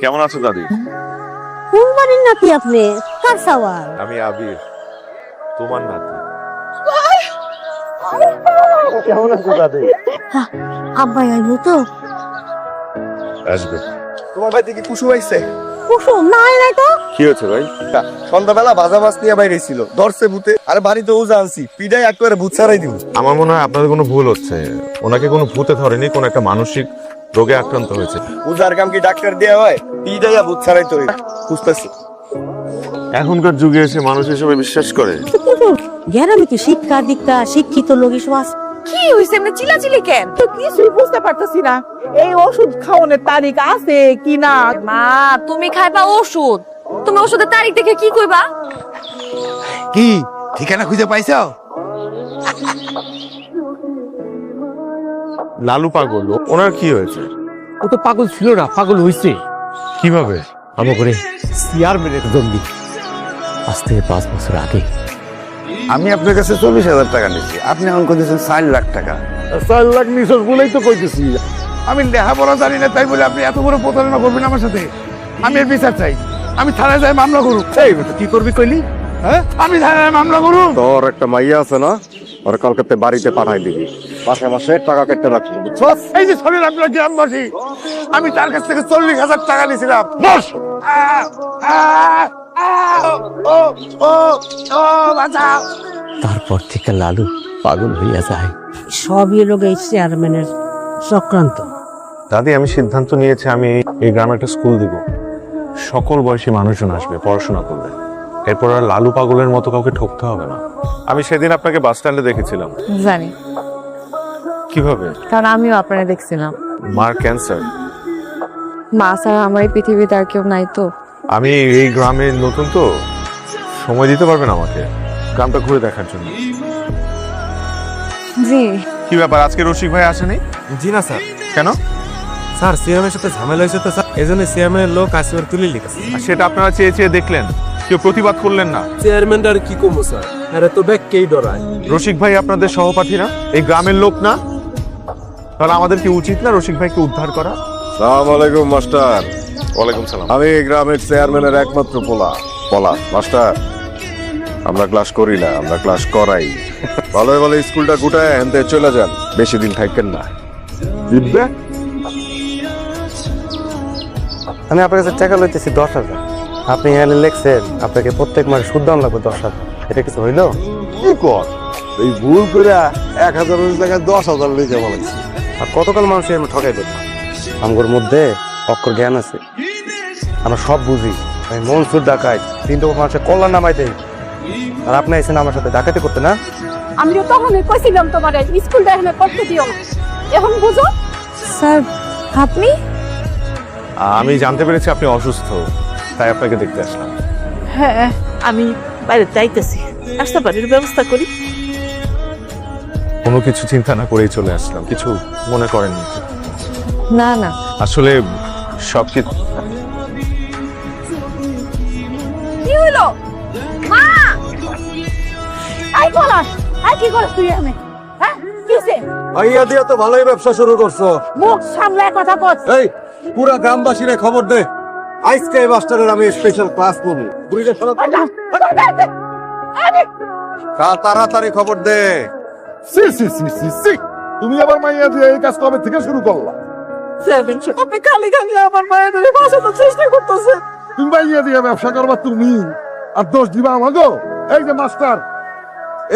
কেমন আছো দাদি? কোন বাড়ির নাতি আপনি কার সাওয়ার আমি আবির তোমার নাতি। কেমন আছো দাদি? আব্বাই আইব তো। আসবে। তোমার বাড়িতে কি কুসু আইছে। কুসুম নাই নাই তো। কি হয়েছে ভাই? সন্ধ্যাবেলা বাজা মাছ নিয়ে বাইরে ছিল ধরছে ভূতে আর বাড়িতে ও জানছি পিডাই একবারে ভূত ছাড়াই দিব। আমার মনে হয় আপনাদের কোনো ভুল হচ্ছে। ওনাকে কোনো ভূতে ধরেনি কোনো একটা মানসিক রোগে আক্রান্ত হয়েছে। উজার কাম কি ডাক্তার দেওয়া হয়? পিডাইয়া ভূত ছাড়াই তো বুঝতেছি। এখনকার যুগে এসে মানুষ হিসেবে বিশ্বাস করে। গ্রামে কি শিক্ষা দীক্ষা শিক্ষিত লোক এসব কি হইছে? এমনি চিলাচিলি কেন? তো কিছুই বুঝতে পারতেছি না। এই ওষুধ খাওয়ানোর তারিখ আছে কি না? মা তুমি খাইবা ওষুধ। তুমি ওষুধের তারিখ দেখে কি কইবা? কি? ঠিকানা খুঁজে পাইছো? লালু পাগল ওনার কি হয়েছে? ও তো পাগল ছিল না পাগল হইছে। কীভাবে? আমো করে চেয়ারম্যানের জন্যি আজ থেকে পাঁচ বছর আগে। আমি আপনার কাছে চল্লিশ হাজার টাকা নিচ্ছি আপনি এখন দিয়েছেন চার লাখ টাকা। চার লাখ নিছস বলেই তো কইতেছি। আমি লেখাপড়া জানি না তাই বলে আপনি এত বড় প্রতারণা করবেন আমার সাথে? আমি এর বিচার চাই। আমি থানায় যাই মামলা করু এই কি করবি কইলি? হ্যাঁ? আমি থানায় মামলা করু তোর একটা মাইয়া আছে না? ওর কালকে বাড়িতে পাঠাই দিবি। মাসে মাসে টাকা কেটে রাখবি বুঝছস এই যে শরীর আপনার গ্রামবাসী। আমি তার কাছ থেকে চল্লিশ হাজার টাকা নিয়েছিলাম। বস! তারপর থেকে লালু পাগল হইয়া যায়। সবই লোক এই চেয়ারম্যানের চক্রান্ত। দাদি আমি সিদ্ধান্ত নিয়েছি আমি এই গ্রামে একটা স্কুল দিব। সকল বয়সী মানুষজন আসবে পড়াশোনা করবে। এরপর আর লালু পাগলের মতো কাউকে ঠকতে হবে না। আমি সেদিন আপনাকে বাস স্ট্যান্ডে দেখেছিলাম। জানি। কীভাবে? কারণ আমিও আপনারা দেখছিলাম। মার ক্যান্সার? মা ছাড়া আমার এই পৃথিবীতে আর কেউ নাই তো। আমি এই গ্রামে নতুন তো। সময় দিতে পারবেন আমাকে? গ্রামটা ঘুরে দেখার জন্য। জি। কি ব্যাপার আজকে রসিক ভাই আসেনি? জি না স্যার। কেন? স্যার সিএমের সাথে ঝামেলা হয়েছে তো স্যার। এই জন্য সিএমের লোক আসিবার তুলে লিখেছে আর সেটা আপনারা চেয়ে চেয়ে দেখলেন। কেউ প্রতিবাদ করলেন না। চেয়ারম্যানটার কি কমবো স্যার? আরে তো ব্যাগ কেই ডরায়। রসিক ভাই আপনাদের সহপাঠী না এই গ্রামের লোক না? তাহলে আমাদের কি উচিত না রসিক ভাইকে উদ্ধার করা? সালাম আলাইকুম মাস্টার। ওয়ালাইকুম সালাম। আমি এই গ্রামের চেয়ারম্যানের একমাত্র পোলা। পোলা মাস্টার। আমরা ক্লাস করি না আমরা ক্লাস করাই। ভালো ভালো স্কুলটা গুটায় হেনতে চলে যান। বেশি দিন থাকেন না। দিব্যা? আমি আপনার কাছে টাকা লইতেছি দশ হাজার। আপনি এখানে লিখছেন আপনাকে প্রত্যেক মাসে সুদ দাম লাগবে দশ হাজার। এটা কিছু হইল? কি কর? এই ভুল করে এক হাজারের জায়গায় দশ হাজার লিখে বলেছি আর কতকাল মানুষ এরকম ঠকাই দেবে আমগোর মধ্যে অক্ষর জ্ঞান আছে। আমরা সব বুঝি। আমি মনসুর ডাকাই তিনটে মানুষের কল্যাণ নামাই দেই। আর আপনি এসেন আমার সাথে ডাকাতি করতে না? আমি তো তখনই কইছিলাম তোমার স্কুলটা এখানে করতে দিও এখন বুঝো? স্যার আপনি? আমি জানতে পেরেছি আপনি অসুস্থ। তাই আপনাকে দেখতে আসলাম। হ্যাঁ আমি বাইরে যাইতেছি। আসতে বাড়ির ব্যবস্থা করি। কোনো কিছু চিন্তা না করেই চলে আসলাম। কিছু মনে করেননি। না না। আসলে সব কিছু কি হইল মা! আই পলাশ আই কি করছ তুই এখানে? হ্যাঁ কিসে ভাইয়া দিয়া তো ভালোই ব্যবসা শুরু করছ। মুখ সামলায় কথা কস। এই পুরা গ্রামবাসীরে খবর দে। আজকে এই মাস্টারের আমি স্পেশাল ক্লাস করব। বুড়িটা সরো তাড়াতাড়ি খবর দে। সি সি সি সি সি। তুমি আবার মাইয়া দিয়ে এই কাজ কবে থেকে শুরু করলা? আপনি খালি খালি আমার মায়ের ধরে বাঁচানোর চেষ্টা করতেছে। তুমি মাইয়া দিয়ে ব্যবসা করবা তুমি আর দোষ দিবা আমাগো। এই যে মাস্টার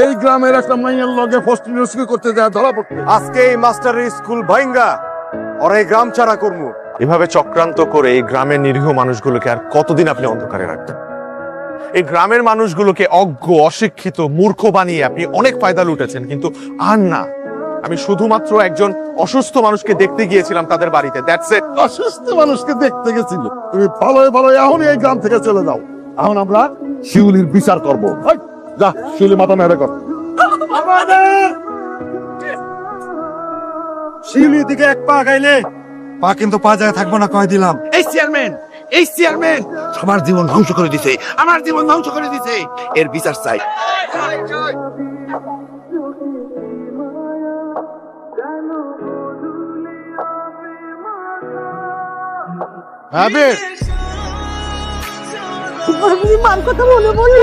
এই গ্রামের একটা মাইয়ার লগে ফস্টিং করতে যায় ধরা পড়তে আজকে এই মাস্টারের স্কুল ভাইঙ্গা ওর এই গ্রাম ছাড়া করব এভাবে চক্রান্ত করে এই গ্রামের নিরীহ মানুষগুলোকে আর কতদিন আপনি অন্ধকারে রাখবেন? এই গ্রামের মানুষগুলোকে অজ্ঞ অশিক্ষিত মূর্খ বানিয়ে আপনি অনেক ফায়দা লুটেছেন কিন্তু আর না। আমি শুধুমাত্র একজন অসুস্থ মানুষকে দেখতে গিয়েছিলাম তাদের বাড়িতে দ্যাটস ইট অসুস্থ মানুষকে দেখতে গেছিল। তুমি ভালোই ভালোই এখনই এই গ্রাম থেকে চলে যাও। এখন আমরা শিউলির বিচার করব। যা শিউলি মাথা মেরে কর। শিউলির দিকে এক পা গাইলে পা কিন্তু পা জায়গায় থাকব না কয় দিলাম। এই চেয়ারম্যান এই চেয়ারম্যান আমার জীবন ধ্বংস করে দিছে। আমার জীবন ধ্বংস করে দিছে। এর বিচার চাই। আবির! মার কথা মনে পড়ল।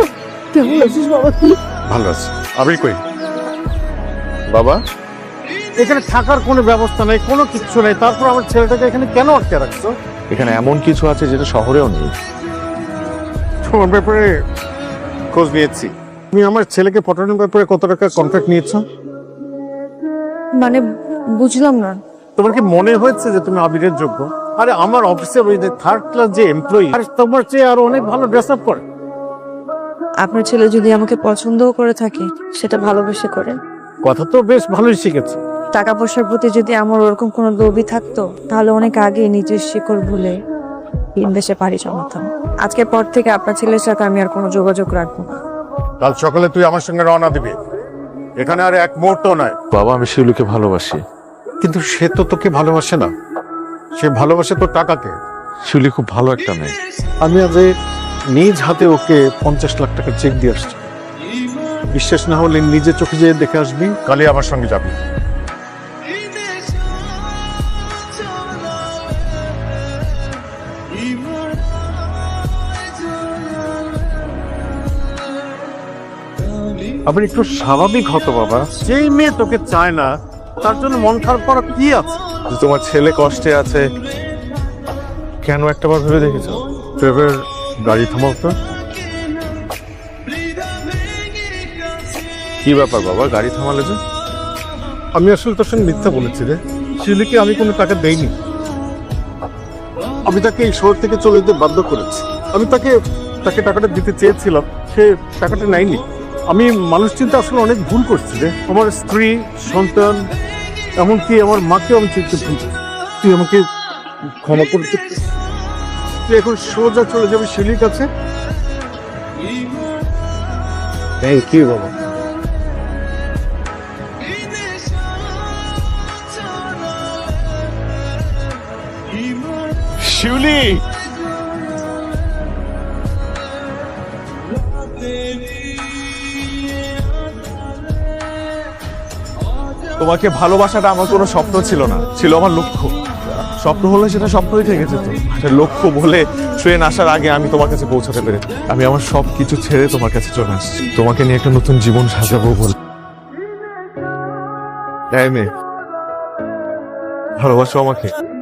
কেমন আছিস বাবা? তুই ভালো আছে। আবির কই? বাবা? এখানে থাকার কোনো ব্যবস্থা নেই কোনো কিচ্ছু নেই। তারপর আমার ছেলেটাকে এখানে কেন আটকে রাখছো? এখানে এমন কিছু আছে যেটা শহরেও নেই। তোমার ব্যাপারে খোঁজ নিয়েছি। তুমি আমার ছেলেকে পটানোর ব্যাপারে কত টাকা কন্ট্রাক্ট নিয়েছো? মানে বুঝলাম না। তোমার কি মনে হয়েছে যে তুমি আবিরের যোগ্য? আরে আমার অফিসের ওই যে থার্ড ক্লাস যে এমপ্লয়ি আর তোমার চেয়ে আরও অনেক ভালো ড্রেস আপ করে। আপনার ছেলে যদি আমাকে পছন্দও করে থাকে সেটা ভালোবেসে করে। কথা তো বেশ ভালোই শিখেছে। টাকা পয়সার প্রতি যদি আমার ওরকম কোনো লোভই থাকতো তাহলে অনেক আগে নিজের শিকড় ভুলে ইনভেস্টে পারি জমাতাম। আজকের পর থেকে আপনার ছেলের সাথে আমি আর কোনো যোগাযোগ রাখব না। কাল সকালে তুই আমার সঙ্গে রওনা দিবি। এখানে আর এক মুহূর্ত নয়। বাবা আমি শিউলিকে ভালোবাসি। কিন্তু সে তো তোকে ভালোবাসে না। সে ভালোবাসে তোর টাকাকে। শিউলি খুব ভালো একটা মেয়ে। আমি আজ নিজ হাতে ওকে পঞ্চাশ লাখ টাকা চেক দিয়ে আসছি। বিশ্বাস না হলে নিজে চোখে যেয়ে দেখে আসবি। কালই আমার সঙ্গে যাবি। আবার একটু স্বাভাবিক হতো বাবা। যেই মেয়ে তোকে চায় না তার জন্য মন খারাপ করা কি আছে? যে তোমার ছেলে কষ্টে আছে কেন একটাবার ভেবে দেখেছ? ড্রাইভার গাড়ি থামাও তো। কি ব্যাপার বাবা গাড়ি থামালে যে? আমি আসলে তোর সঙ্গে মিথ্যা বলেছি রে। শিলিকে আমি কোনো টাকা দেইনি। আমি তাকে এই শহর থেকে চলে যেতে বাধ্য করেছি। আমি তাকে তাকে টাকাটা দিতে চেয়েছিলাম। সে টাকাটা নেয়নি। আমি মানুষ চিন্তা আসলে অনেক ভুল করছি রে। আমার স্ত্রী সন্তান এমনকি আমার মাকেও আমি চিনতে ভুল করছি। তুই আমাকে ক্ষমা করতে তুই এখন সোজা চলে যাবি শিলির কাছে। থ্যাংক ইউ বাবা। শিউলি! তোমাকে ভালোবাসাটা আমার কোনো স্বপ্ন ছিল না, ছিল আমার লক্ষ্য। স্বপ্ন হলে সেটা স্বপ্নই থেকে যেত। একটা লক্ষ্য বলে ট্রেন আসার আগে আমি তোমার কাছে পৌঁছাতে পেরে আমি আমার সব কিছু ছেড়ে তোমার কাছে চলে আসছি। তোমাকে নিয়ে একটা নতুন জীবন সাজাবো বলে। ভালোবাসো আমাকে।